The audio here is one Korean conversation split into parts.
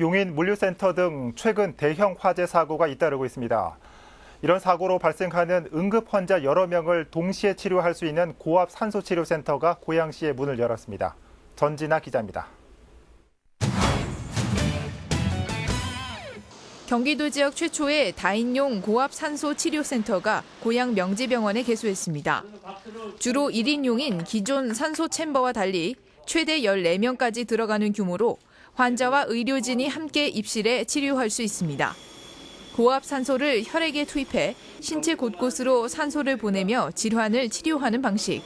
용인 물류센터 등 최근 대형 화재 사고가 잇따르고 있습니다. 이런 사고로 발생하는 응급 환자 여러 명을 동시에 치료할 수 있는 고압 산소 치료 센터가 고양시에 문을 열었습니다. 전진아 기자입니다. 경기도 지역 최초의 다인용 고압 산소 치료 센터가 고양 명지병원에 개소했습니다. 주로 1인용인 기존 산소 챔버와 달리 최대 14명까지 들어가는 규모로 환자와 의료진이 함께 입실해 치료할 수 있습니다. 고압 산소를 혈액에 투입해 신체 곳곳으로 산소를 보내며 질환을 치료하는 방식.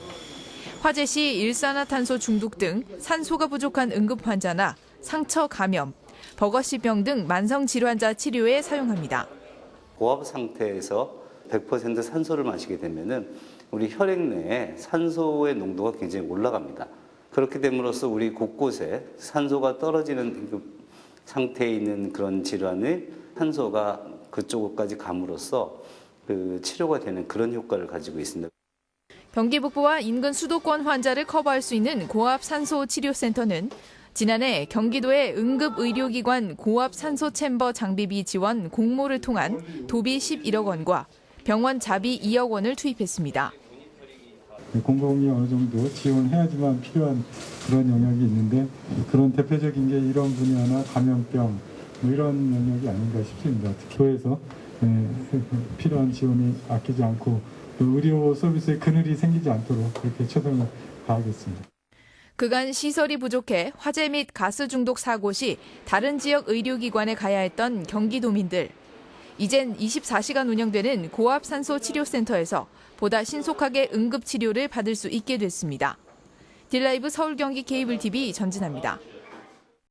화재 시 일산화탄소 중독 등 산소가 부족한 응급 환자나 상처 감염, 버거시병 등 만성 질환자 치료에 사용합니다. 고압 상태에서 100% 산소를 마시게 되면은 우리 혈액 내에 산소의 농도가 굉장히 올라갑니다. 그렇게 됨으로써 우리 곳곳에 산소가 떨어지는 그 상태에 있는 그런 질환을 산소가 그쪽까지 감으로써 그 치료가 되는 그런 효과를 가지고 있습니다. 경기 북부와 인근 수도권 환자를 커버할 수 있는 고압 산소 치료센터는 지난해 경기도의 응급의료기관 고압 산소 챔버 장비비 지원 공모를 통한 도비 11억 원과 병원 자비 2억 원을 투입했습니다. 공공이 어느 정도 지원해야지만 필요한 그런 영역이 있는데 그런 대표적인 게 이런 분야나 감염병 뭐 이런 영역이 아닌가 싶습니다. 교회에서 예, 필요한 지원이 아끼지 않고 또 의료 서비스에 그늘이 생기지 않도록 그렇게 최선을 다하겠습니다. 그간 시설이 부족해 화재 및 가스 중독 사고 시 다른 지역 의료기관에 가야 했던 경기도민들. 이젠 24시간 운영되는 고압 산소 치료센터에서 보다 신속하게 응급 치료를 받을 수 있게 됐습니다. 딜라이브 서울 경기 케이블 TV 전진합니다.